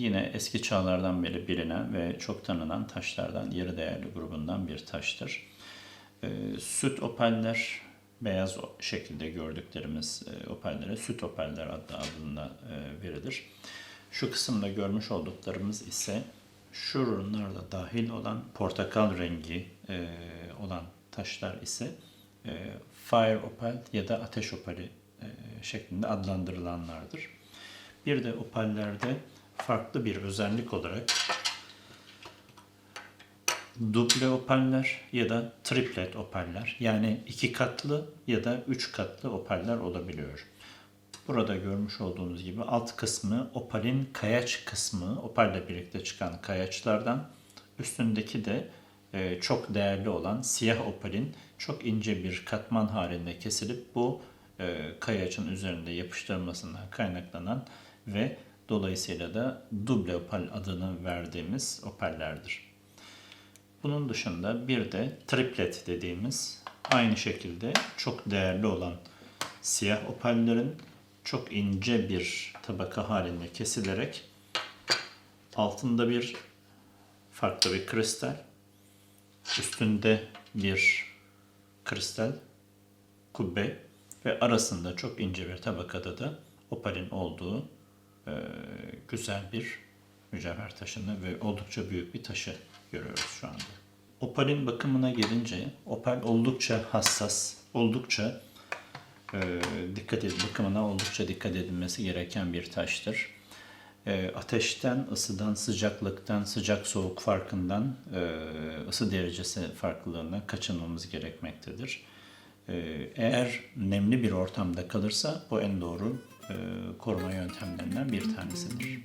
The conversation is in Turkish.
yine eski çağlardan beri bilinen ve çok tanınan taşlardan, yarı değerli grubundan bir taştır. Ee, süt opaller, beyaz şekilde gördüklerimiz e, opallere süt opaller adlı adına e, verilir. Şu kısımda görmüş olduklarımız ise şu ürünlerde dahil olan portakal rengi e, olan taşlar ise e, fire opal ya da ateş opali e, şeklinde adlandırılanlardır. Bir de opallerde farklı bir özellik olarak duble opaller ya da triplet opaller yani iki katlı ya da üç katlı opaller olabiliyor. Burada görmüş olduğunuz gibi alt kısmı opalin kayaç kısmı, opalle birlikte çıkan kayaçlardan. Üstündeki de e, çok değerli olan siyah opalin çok ince bir katman halinde kesilip bu e, kayaçın üzerinde yapıştırılmasından kaynaklanan ve dolayısıyla da duble opal adını verdiğimiz opallerdir. Bunun dışında bir de triplet dediğimiz aynı şekilde çok değerli olan siyah opallerin çok ince bir tabaka halinde kesilerek altında bir farklı bir kristal, üstünde bir kristal kubbe ve arasında çok ince bir tabakada da opalin olduğu e, güzel bir mücevher taşını ve oldukça büyük bir taşı görüyoruz şu anda. Opalin bakımına gelince opal oldukça hassas, oldukça e, dikkat ed bakımına oldukça dikkat edilmesi gereken bir taştır. E, ateşten, ısıdan, sıcaklıktan, sıcak soğuk farkından, e, ısı derecesi farklılığından kaçınmamız gerekmektedir. E, eğer nemli bir ortamda kalırsa bu en doğru e, koruma yöntemlerinden bir tanesidir.